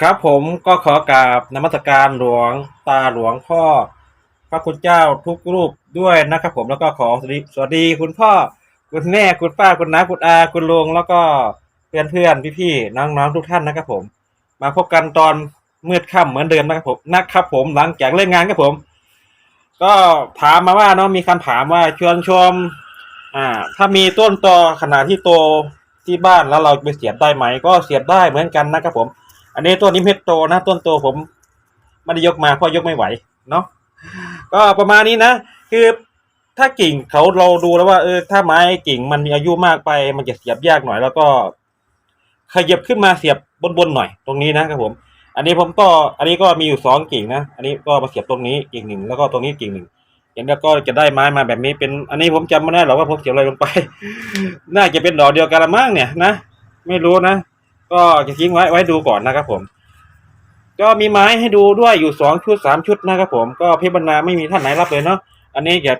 ครับผมก็ขอกราบนมัสการหลวงตาหลวงพ่อพระคุณเจ้าทุกรูปด้วยนะครับผมแล้วก็ขอสวัสดีสวัสดีคุณพ่อคุณแม่คุณป้าคุณน้าคุณอาคุณลุงแล้วก็เพื่อนเพื่อนพี่พี่ๆน้องๆทุกท่านนะครับผม มาพบกันตอนมืดค่ำเหมือนเดิมนะครับผมนะครับผมหลังจากเลิกงานครับผม ก็ถามมาว่าเนาะมีคำถามว่าชวนชม อ่า ถ้ามีต้นตอขนาดที่โตที่บ้านแล้วเราไปเสียบได้ไหม ก็เสียบได้เหมือนกันนะครับผม อันนี้ต้นนี้เพชรโตนะต้นโตผมไม่ได้ยกมาเพราะยกไม่ไหวเนาะก็ประมาณนี้นะ คือถ้ากิ่งเขาเราดูแล้วว่าเออถ้าไม้กิ่งมันมีอายุมากไป มันจะเสียบยากหน่อย แล้วก็ขยับขึ้นมาเสียบบนๆหน่อย ตรงนี้นะครับผม อันนี้ผมก็อันนี้ก็มีอยู่สองกิ่งนะ อันนี้ก็มาเสียบตรงนี้กิ่งหนึ่งแล้วก็ตรงนี้กิ่งหนึ่งอย่างนี้ก็จะได้ไม้มาแบบนี้เป็น อันนี้ผมจำไม่ได้หรอกว่าผมเสียบอะไรลงไป น่าจะเป็นดอกเดียวกันละมั้งเนี่ยนะไม่รู้นะ ก็จะทิ้งไว้ไว้ดูก่อนนะครับผม ก็มีไม้ให้ดูด้วยอยู่สองชุดสามชุดนะครับผม ก็เพชรบรรณาไม่มีท่านไหนรับเลยเนาะอันนี้จะ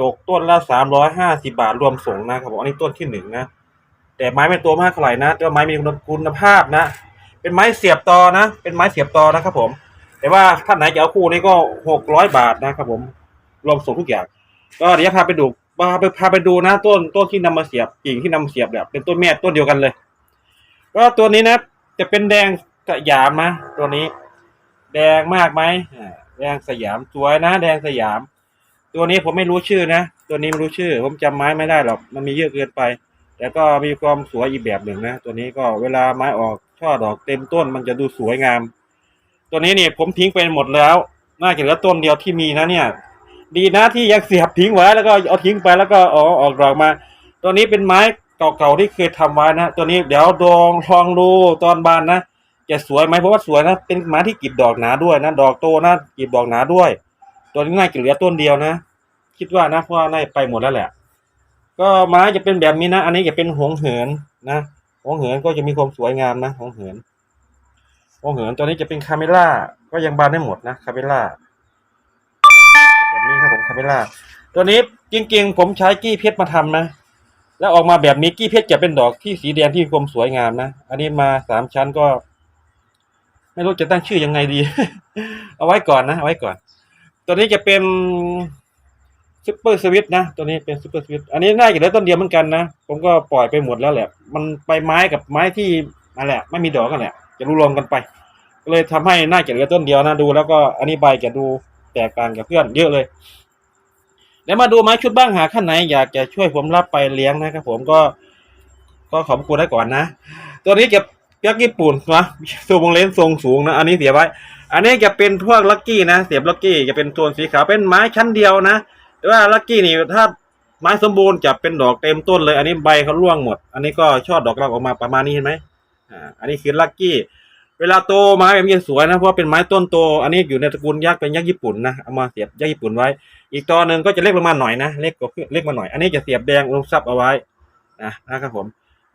ตกต้นละสามร้อยห้าสิบาทรวมส่งนะครับผมอันนี้ต้นที่หนึ่งนะแต่ไม้ไม่ตัวมากเท่าไหร่นะแต่ไม้มีคุณภาพนะ เป็นไม้เสียบตอนะ เป็นไม้เสียบตอนะครับผม แต่ว่าท่านไหนจะเอาคู่นี้ก็หกร้อยบาทนะครับผมรวมส่งทุกอย่าง ก็เดี๋ยวพาไปดูพาไปพาไปดูนะต้นต้นที่นำมาเสียบกิ่งที่นำมาเสียบแบบเป็นต้นแม่ต้นเดียวกันเลย ก็ตัวนี้นะจะเป็นแดงสยามนะตัวนี้ แดงมากไหมแดงสยามสวยนะ แดงสยาม ตัวนี้ผมไม่รู้ชื่อนะตัวนี้ไม่รู้ชื่อ ผมจำไม้ไม่ได้หรอกมันมีเยอะเกินไป แต่ก็มีความสวยอีกแบบหนึ่งนะตัวนี้ก็เวลาไม้ออกช่อดอกเต็มต้นมันจะดูสวยงาม ตัวนี้เนี่ยผมทิ้งไปหมดแล้วน่าจะเหลือต้นเดียวที่มีนะเนี่ย ดีนะที่ยังเสียบทิ้งไว้แล้วก็เอาทิ้งไปแล้วก็อ๋อออกดอกมา ตัวนี้เป็นไม้ เก่าๆที่เคยทำไว้นะ ตัวนี้เดี๋ยวดองลองดูตอนบานนะจะสวยไหมเพราะว่าสวยนะ เป็นไม้ที่กีบดอกหนาด้วยนะ ดอกโตนะกีบดอกหนาด้วย ตัวนี้น่าจะเหลือต้นเดียวนะ คิดว่านะเพราะว่าน่าไปหมดแล้วแหละ ก็ไม้จะเป็นแบบนี้นะ อันนี้จะเป็นหงเหินนะหงเหินก็จะมีความสวยงามนะหงเหินหงเหินตัวนี้จะเป็นคาเมล่าก็ยังบานได้หมดนะคาเมล่าแบบนี้ครับผมคาเมล่าตัวนี้จริงๆ ผมใช้กี้เพชรมาทำนะ แล้วออกมาแบบนี้กี้เพชรจะเป็นดอกที่สีแดงที่มีความสวยงามนะ อันนี้มาสามชั้นก็ ไม่รู้จะตั้งชื่อยังไงดี เอาไว้ก่อนนะเอาไว้ก่อน ตัวนี้จะเป็นซูเปอร์สวิตนะ ตัวนี้เป็นซูเปอร์สวิตอันนี้น่าจะเหลือต้นเดียวเหมือนกันนะ ผมก็ปล่อยไปหมดแล้วแหละ มันไปไม้กับไม้ที่นั่นแหละ ไม่มีดอกกันแหละ จะรวมกันไป ก็เลยทำให้น่าจะเหลือต้นเดียวนะดู แล้วก็อันนี้ใบจะดูแตกต่างกับเพื่อนเยอะเลย เดี๋ยวมาดูไม้ชุดบ้างหาขั้นไหนอยากจะช่วยผมรับไปเลี้ยงนะครับผมก็ ก็ขอบคุณได้ก่อนนะ ตัวนี้จะยักษ์ญี่ปุ่นนะทรงวงเลนทรงสูงนะ อันนี้เสียไว้ อันนี้จะเป็นพวกลักกี้นะ เสียบลักกี้จะเป็นโทนสีขาวเป็นไม้ชั้นเดียวนะ แต่ว่าลักกี้นี่ถ้าไม้สมบูรณ์จะเป็นดอกเต็มต้นเลย อันนี้ใบเขาร่วงหมด อันนี้ก็ช่อดอกเราออกมาประมาณนี้เห็นไหมอ่า อันนี้คือลักกี้ เวลาโตไม้แบบนี้สวยนะ เพราะว่าเป็นไม้ต้นโต อันนี้อยู่ในตระกูลยักษ์เป็นยักษ์ญี่ปุ่นนะ เอามาเสียบยักษ์ญี่ปุ่นไว้ อีกตอนหนึ่งก็จะเล็กลงมาหน่อยนะเล็กกว่าเพื่อเล็กมาหน่อย อันนี้จะเสียบแดงลงซับเอาไว้นะนะครับผม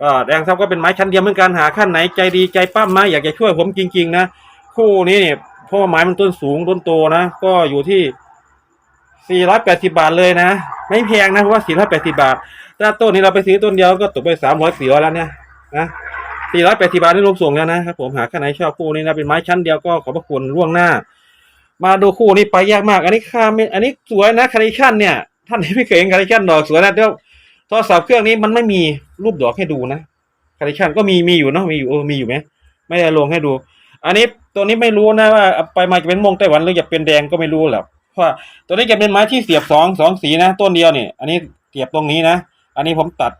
ก็แดงซับก็เป็นไม้ชั้นเดียวเหมือนกันหาขั้นไหนใจดีใจปั้มนะอยากจะช่วยผมจริง ๆ นะคู่นี้เนี่ยเพราะว่าไม้มันต้นสูงต้นโตนะ ก็อยู่ที่ 480 บาทเลยนะ ไม่แพงนะเพราะว่า 480 บาท ถ้าต้นนี้เราไปซื้อต้นเดียวก็ตกไป 300 400แล้วเนี่ยนะ480 บาทนี่รวมส่งแล้วนะครับผมหาขั้นไหนชอบคู่นี้นะเป็นไม้ชั้นเดียวก็ขอบพระคุณล่วงหน้า มาดูคู่นี้ไปยากมาก อันนี้ค่าไม่อันนี้สวยนะคาริชันเนี่ย ท่านไม่เคยเห็นคาริชันดอกสวยนะเดี๋ยวโทรศัพท์เครื่องนี้มันไม่มีรูปดอกให้ดูนะคาริชันก็มีมีอยู่เนาะมีอยู่เออมีอยู่ไหมไม่ได้ลงให้ดู อันนี้ตัวนี้ไม่รู้นะว่าไปมาจะเป็นมงไต้หวันหรือจะเป็นแดงก็ไม่รู้แหละเพราะว่าตัวนี้จะเป็นไม้ที่เสียบสองสองสีนะต้นเดียวเนี่ยอันนี้เสียบตรงนี้นะ อันนี้ผมตัด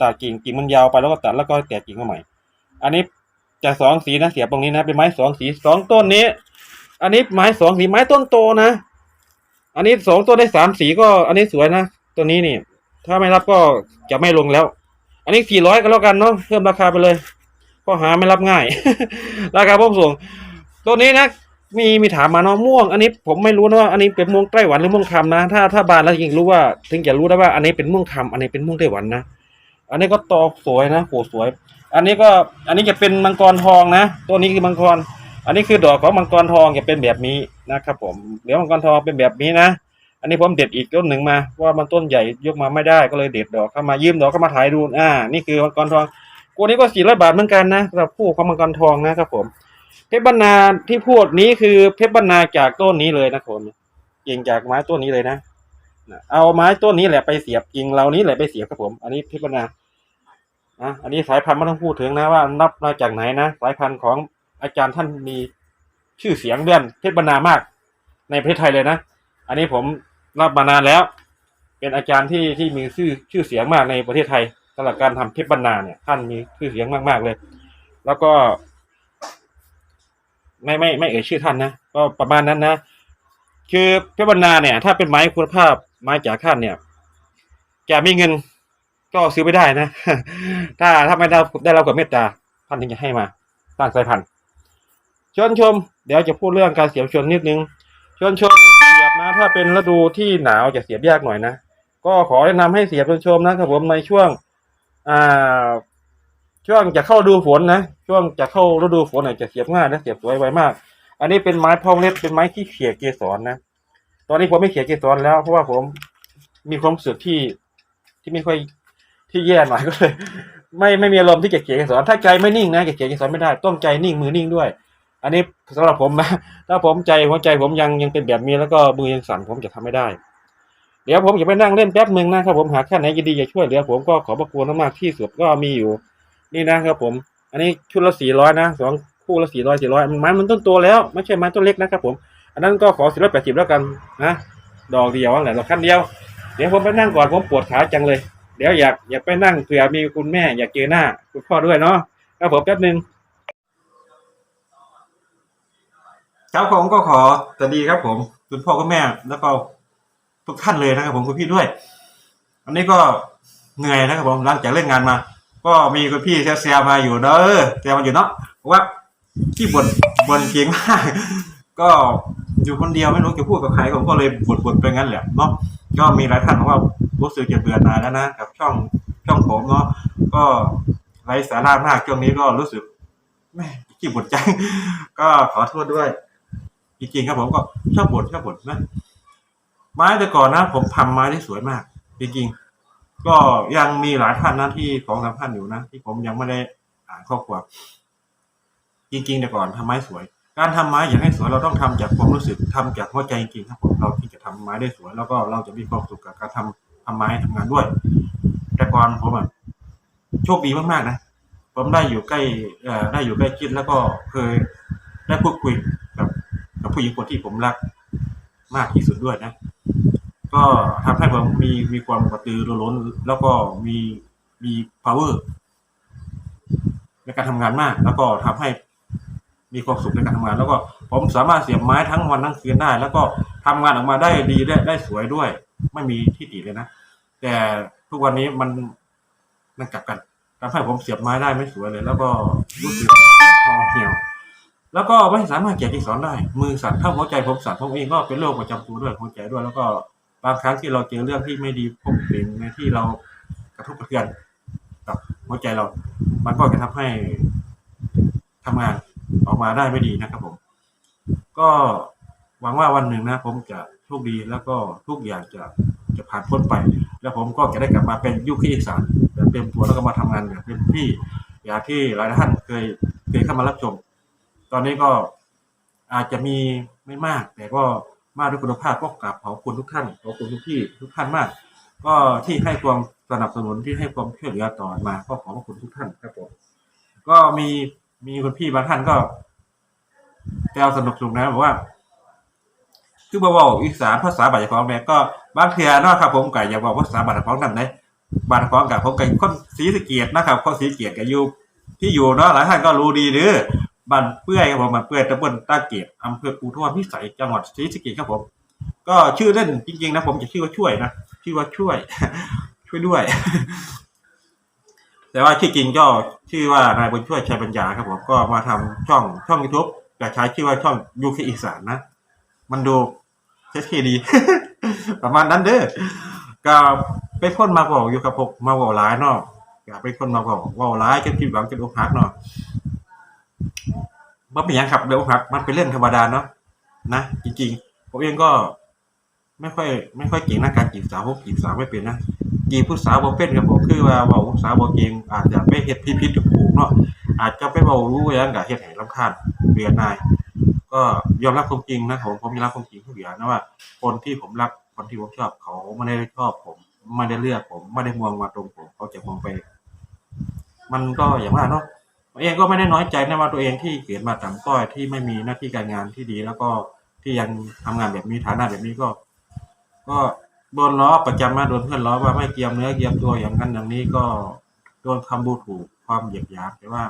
ตัดกิ่งกิ่งมันยาวไปแล้วก็ตัดแล้วก็แตกกิ่งมาใหม่ อันนี้จะสองสีนะเสียบตรงนี้นะเป็นไม้สองสีสองต้นนี้ อันนี้ไม้สองสีไม้ต้นโตนะ อันนี้สองต้นได้สามสีก็ อันนี้สวยนะตัวนี้นี่ถ้าไม่รับก็จะไม่ลงแล้ว อันนี้สี่ร้อยก็แล้วกันเนาะเพิ่มราคาไปเลยก็หาไม่รับง่าย ราคาพุ่ส่งตัวนี้นะมีมีถามมาเนาะม่วง อันนี้ผมไม่รู้นะว่าอันนี้เป็นม่วงไต้หวันหรือม่วงคำนะ ถ้าถ้าบานแล้วจริงรู้ว่า ถึงจะรู้ได้ว่า อันนี้เป็นม่วงคำอันนี้เป็นม่วงไต้หวันนะอันนี้ก็ตอกสวยนะโหสวย อันนี้ก็อันนี้จะเป็นมังกรทองนะ ตัวนี้คือมังกร อันนี้คือดอกของมังกรทองจะเป็นแบบนี้นะครับผมเดี๋ยวมังกรทองเป็นแบบนี้นะ อันนี้ผมเด็ดอีกต้นหนึ่งมาว่ามันต้นใหญ่ยกมาไม่ได้ก็เลยเด็ดดอกเข้ามายืมดอกเข้ามาถ่ายดูอ่า นี่คือมังกรทองกูนี้ก็สี่ร้อยบาทเหมือนกันนะสำหรับคู่ของมังกรทองนะครับผม เพชรบรรณาที่พูดนี้คือเพชรบรรณาจากต้นนี้เลยนะครับผมกิ่งจากไม้ต้นนี้เลยนะนะเอาไม้ต้นนี้แหละไปเสียบกิ่งเหล่านี้แหละไปเสียบครับผม อันนี้เพชรบรรณาอะอันนี้สายพันธุ์ไม่ต้องพูดถึงนะว่านับมาจากไหนนะสายพันธุ์ของ อาจารย์ท่านมีชื่อเสียงเด่นเพชรบรรณามาก ในประเทศไทยเลยนะ อันนี้ผมรับมานานแล้ว เป็นอาจารย์ที่ที่มีชื่อชื่อเสียงมากในประเทศไทยสำหรับการทำเพชรบรรณาเนี่ย ท่านมีชื่อเสียงมากๆเลย แล้วก็ ไม่ไม่ไม่เอ่ยชื่อท่านนะก็ประมาณนั้นนะคือเพชรบรรณาเนี่ย ถ้าเป็นไม้คุณภาพไม้จากท่านเนี่ย จะมีเงินก็ซื้อไม่ได้นะ ถ้าถ้าไม่ได้ได้รับความเมตตาท่านถึงจะให้มาสร้างสายพันธุ์ ชวนชม เดี๋ยวจะพูดเรื่องการเสียบชนนิดนึงชวนชมเสียบนะถ้าเป็นฤดูที่หนาวจะเสียบยากหน่อยนะ ก็ขอแนะนำให้เสียบชวนชมนะครับผมในช่วงอ่าช่วงจะเข้าฤดูฝนนะ ช่วงจะเข้าฤดูฝนเนี่ยจะเสียบง่ายและเสียบสวยไวมาก อันนี้เป็นไม้พองเล็บเป็นไม้ที่เขี่ยเกสรนะ ตอนนี้ผมไม่เขี่ยเกสรแล้วเพราะว่าผมมีความสึกที่ที่ไม่ค่อยที่แย่หน่อยก็เลย ไม่ไม่มีอารมณ์ที่จะเขี่ยเกสรถ้าใจไม่นิ่งนะจะเขี่ยเกสรไม่ได้ ต้องใจนิ่งมือนิ่งด้วย อันนี้สำหรับผมนะถ้าผมใจหัวใจผมยังยังเป็นแบบนี้แล้วก็มือยังสั่นผมจะทำไม่ได้ เดี๋ยวผมจะไปนั่งเล่นแป๊บหนึ่งนะครับผมหากท่ไหนยินดีจะช่วยเหลือผมก็ขอบพระคุณมากๆที่สุดก็มีอยู่ นี่นะครับผม อันนี้ชุดละสี่ร้อยนะสองคู่ละสี่ร้อยสี่ร้อยไม้มันต้นตัวแล้วไม่ใช่ไม้ต้นเล็กนะครับ ผม อันนั้นก็ขอสี่ร้อยแปดสิบแล้วกันนะดอกเดียวแหละดอกขั้นเดียว เดี๋ยวผมไปนั่งก่อนผมปวดขาจังเลย เดี๋ยวอยากอยากไปนั่งเผื่อมีคุณแม่ อยากเจอหน้าคุณพ่อด้วยเนาะครับผมแป๊บหนึ่ง ครับผมก็ขอสวัสดีครับ ผมคุณพ่อคุณแม่แล้วก็ทุกท่านเลยนะครับ ผมคุณพี่ด้วย อันนี้ก็เหนื่อยนะครับ ผมหลังจากเล่นงานมา ก็มีคุณพี่เซียมาอยู่เด้อเซียมาอยู่เนาะว่าที่บ่นบ่นเก่งมากก็อยู่คนเดียวไม่รู้จะพูดกับใครผมก็เลยบ่นบ่นไปงั้นแหละเนาะก็มีหลายท่านบอกว่ารู้สึกจะเบื่อหน่ายแล้วนะกับช่องช่องผมเนาะก็ไร้สาระมากช่วงนี้ก็รู้สึกแม่ขี้บ่นจังก็ขอโทษด้วย จริงๆครับผมก็ชอบบ่นชอบบ่นนะไม้แต่ก่อนนะ ผมทำไม้ได้สวยมาก จริงๆ ก็ยังมีหลายท่านนะที่ของสำคัญอยู่นะที่ผมยังไม่ได้อ่านข้อความจริงๆแต่ก่อนทำไม้สวย การทำไม้อยากให้สวยเราต้องทำจากความรู้สึกทำจากหัวใจจริงๆครับผมเราที่จะทำไม้ได้สวย แล้วก็เราจะมีความสุขกับการทำทำไม้ทำงานด้วย แต่ก่อนผมอะโชคดีมากๆนะผมได้อยู่ใกล้ได้อยู่ใกล้ชิดแล้วก็เคยได้พูดคุย กับผู้หญิงคนที่ผมรักมากที่สุดด้วยนะ ก็ทำให้ผมมีมีความกระตือรือร้น แล้วก็มีมี power ในการทำงานมาก แล้วก็ทำให้มีความสุขในการทำงาน แล้วก็ผมสามารถเสียบไม้ทั้งวันทั้งคืนได้ แล้วก็ทำงานออกมาได้ดีได้ได้สวยด้วย ไม่มีที่ติเลยนะ แต่ทุกวันนี้มันมันกลับกันทำให้ผมเสียบไม้ได้ไม่สวยเลย แล้วก็รู้สึก แล้วก็ไม่สามารถเกียรติสอนได้ มือสั่นถ้าหัวใจผมสั่นผมเองก็เป็นโรคประจำตัวด้วยหัวใจด้วย แล้วก็บางครั้งที่เราเจอเรื่องที่ไม่ดีพบเป็นในที่เรากระทบกระเทือนกับหัวใจเรา มันก็จะทำให้ทำงานออกมาได้ไม่ดีนะครับผม ก็หวังว่าวันหนึ่งนะ ผมจะโชคดีแล้วก็ทุกอย่างจะจะผ่านพ้นไป แล้วผมก็จะได้กลับมาเป็นยุคที่อีสานแบบเต็มตัวแล้วก็มาทำงานแบบเต็มที่อย่างที่หลายท่านเคยเคยเข้ามารับชม ตอนนี้ก็อาจจะมีไม่มาก แต่ก็มากด้วยคุณภาพก็กราบขอบคุณทุกท่านขอบคุณทุกที่ทุกท่านมาก ก็ที่ให้ความสนับสนุนที่ให้ความช่วยเหลือต่อมาก็ขอบคุณทุกท่านครับผมก็มีมีคุณพี่บางท่านก็แซวสนุกสุกนะบอกว่า คือบอกว่าอีสานภาษาบาลีของแม่ก็บางเทียนะครับผมก็อยาบอกภาษาบาลีของนั่นนะบาลีของกับผมกับคนศรีสเกียดนะครับคนศรีสเกียดกับอยู่ที่อยู่เนาะหลายท่านก็รู้ดีเด้อ บ้านเปื่อยครับผมบ้านเปื่อยตำบลตาเกียบอำเภอปูทวดพิสัยจังหวัดศรีสะเกษครับผม ก็ชื่อเล่นจริงๆนะผมจะชื่อว่าช่วยนะชื่อว่าช่วย ช่วยด้วย แต่ว่าชื่อจริงก็ชื่อว่านายบุญช่วยชัยปัญญาครับผมก็มาทำช่องช่องยูทูบแต่ใช้ชื่อว่าช่องยูเคอีสานนะมันดูเท่ดีประมาณนั้นเด้อก็ไปพ่นมาบอกอยู่กับผมมาบอกร้ายเนาะอย่าไปพ่นมาบอกว่าร้ายจนผิดหวังจนอกหักเนาะ มันเป็นอย่างครับเดี๋ยวครับมันเป็นเรื่องธรรมดาเนาะนะจริงๆผมเองก็ไม่ค่อย ไม่ค่อยเก่งนะการจีบสาวผมจีบสาวไม่เป็นนะจีบผู้สาวบ่เป็นครับผมคือว่าเว่าผู้สาวบ่เก่งอาจจะไม่เฮ็ดผิดผิดถูกเนาะอาจจะไปเบารู้อย่างกับเฮ็ดให้รำคาญเบื่อหน่าย ก็ยอมรับความจริงนะผมผมยอมรับความจริงทุกอย่างนะว่า คนที่ผมรักคนที่ผมชอบเขาไม่ได้ชอบผมไม่ได้เลือกผมไม่ได้มองมาตรงผมเขาจะมองไป มันก็อย่างว่าเนาะ เองก็ไม่ได้น้อยใจนะว่าตัวเองที่เกิดมาต่ำต้อยที่ไม่มีหน้าที่การงานที่ดี แล้วก็ที่ยังทำงานแบบนี้ฐานะแบบนี้ก็ ก็โดนล้อประจำมาโดนเพื่อนล้อว่าไม่เกียมเนื้อเกียมตัวอย่างนั้นอย่างนี้ก็โดนคำบูถูกความเหยียดหยามแต่ว่า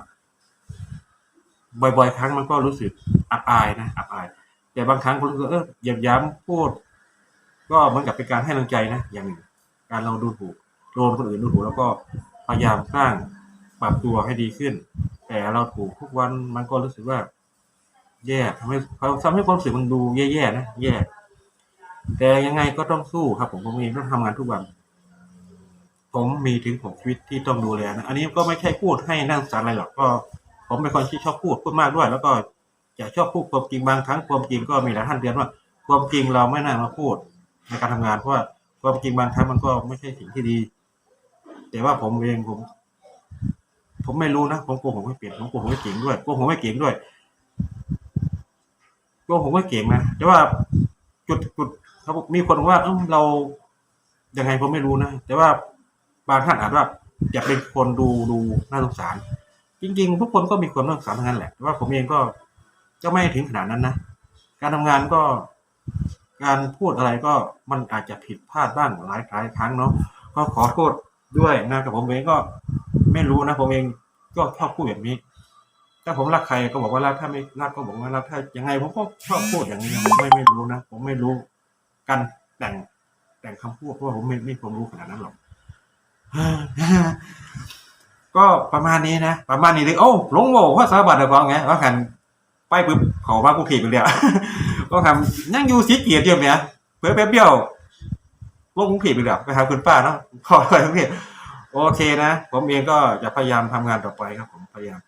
บ่อยๆ ครั้งมันก็รู้สึกอับอายนะอับอาย แต่บางครั้งก็รู้สึกเออเหยียบย้ำพูด ก็เหมือนกับเป็นการให้กำลังใจนะอย่างหนึ่งการเราดูถูกโดนคนอื่นดูถูกแล้วก็พยายามสร้าง ปรับตัวให้ดีขึ้น แต่เราถูกทุกวันมันก็รู้สึกว่า แย่ทำให้ทำให้ความรู้สึกมันดูแย่ๆนะแย่แต่ยังไงก็ต้องสู้ครับ ผมผมเองต้องทำงานทุกวัน ผมมีถึงหกชีวิตที่ต้องดูแลนะอันนี้ก็ไม่ใช่พูดให้นั่งสารอะไรหรอกก็ ผมเป็นคนที่ชอบพูดพูดมากด้วย แล้วก็จะชอบพูดความจริงบางครั้งความจริงก็มีหลายท่านเรียนว่า ความจริงเราไม่น่ามาพูดในการทำงานเพราะว่าความจริงบางครั้งมันก็ไม่ใช่สิ่งที่ดี แต่ว่าผมเองผม ผมไม่รู้นะผมโกหกไม่เปลี่ยนผมโกหกไม่เก่งด้วยโกหกไม่เก่งด้วยโกหกไม่เก่งนะแต่ว่าจุดจุดเขาบอกมีคนว่าเออเรายังไงผมไม่รู้นะแต่ว่าบางท่านอาจว่าอยากเป็นคนดูดูน่าสงสาร จริง ๆ ทุกคนก็มีความน่าสงสารทั้งนั้นแหละแต่ว่าผมเองก็ก็ไม่ถึงขนาดนั้นนะการทำงานก็การพูดอะไรก็มันอาจจะผิดพลาดบ้างหลายหลายครั้งเนาะก็ขอโทษด้วยนะกับผมเองก็ ไม่รู้นะผมเองก็ชอบพูดแบบนี้ ถ้าผมรักใครก็บอกว่ารักถ้าไม่รักก็บอกว่ารักถ้ายังไงผมก็ชอบพูดอย่างนี้ผมไม่ไม่รู้นะผมไม่รู้การแต่งแต่งคำพูดเพราะว่าผมไม่ไม่ความรู้ขนาดนั้นหรอกก็ประมาณนี้นะประมาณนี้เลยโอ้หลงโม่ภาษาบัตรเดี๋ยวก่อนไงว่ากันไปปุ๊บเขามากูผิดไปแล้วก็ทำยังอยู่สีเกียรติเดียวเนี่ยเพื่อแป๊บเดียวลงกรุงเทพไปแล้วไปหาคุณป้าเนาะพอไปกรุงเทพ โอเคนะ ผมเองก็จะพยายามทำงานต่อไปครับ ผมพยายาม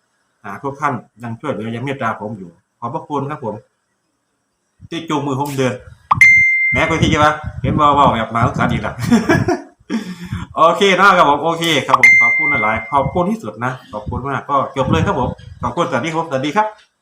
หาทุกท่านยังช่วยเหลือยังเมตตาผมอยู่ ขอบพระคุณครับผม ที่จูงมือผมเดินแม้คนที่จะว่าเห็นว่าว่าแบบมาลูกสาดีละโอเคนะครับผมโอเคครับผมขอบคุณหลายๆขอบคุณที่สุดนะขอบคุณมากก็จบเลยครับผมขอบคุณสวัสดีครับสวัสดีครับ